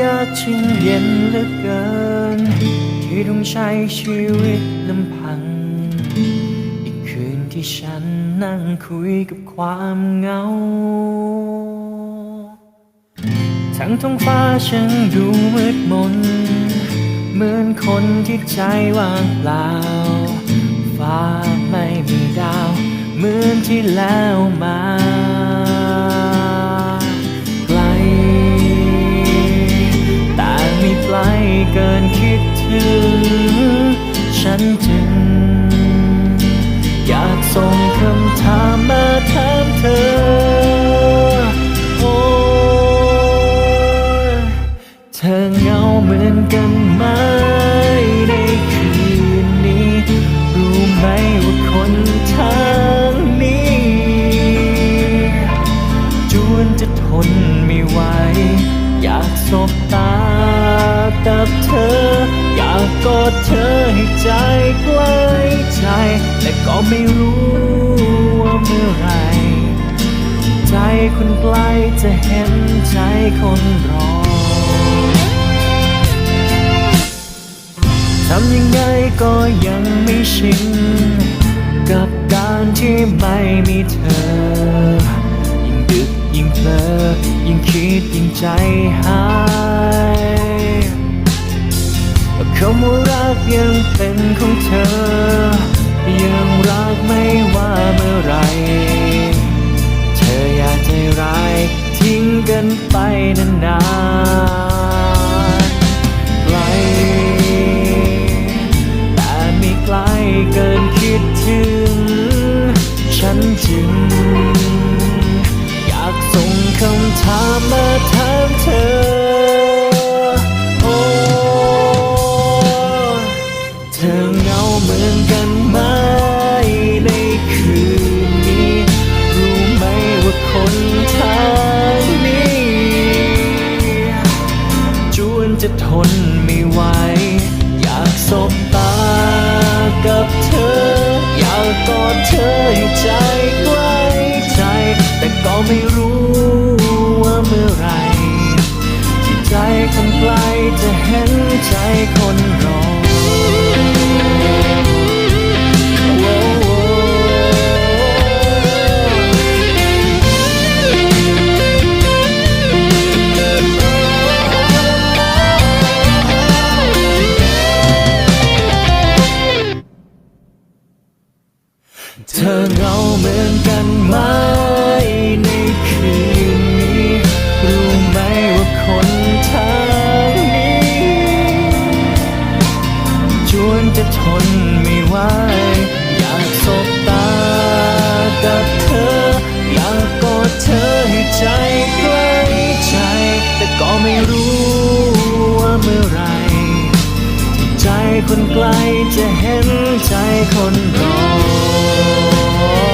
ยากช่างเย็นเหลือเกิน ที่ต้องใช้ชีวิตลำพัง อีกคืนที่ฉันนั่งคุยกับความเหงา ทั้งท้องฟ้าฉันดูมืดมน เหมือนคนที่ใจว่างเปล่า ฟ้าไม่มีดาว เหมือนที่แล้วมา เกินคิดถึง ฉันจึง อยากส่งคำถามมาถามเธอ โอ้เธอเหงาเหมือนกัน กับเธอ อยากกอดเธอให้ใจใกล้ใจ แต่ก็ไม่รู้ว่าเมื่อไร ใจคนไกลจะเห็นใจคนรอทำยังไงก็ยังไม่ชินกับการที่ไม่มีเธอยิ่งดึกยิ่งเพลอยิ่งคิดยิ่งใจหาย คำว่ารักยังเป็นของเธอ ยังรักไม่ว่าเมื่อไร เธออย่าใจร้ายทิ้งกันไปนานๆไกล แต่ไม่ไกลเกินคิดถึง ฉันจึง อยากส่งคำถามมาเธอ เธอเหงาเหมือนกันไหมในคืนนี้ รู้ไหมว่าคนทางนี้จวนจะทนไม่ไหว อยากสบตากับเธอ อยากกอดเธอให้ใจใกล้ใจ แต่ก็ไม่ ธอเหงาเหมือนกันไหมในคืนนี้ รู้ไหมว่าคนทางนี้จวนจะทนไม่ไหวอยากสบตากับเธอ อยากกอดเธอ คนไกลจะเห็นใจคนรอ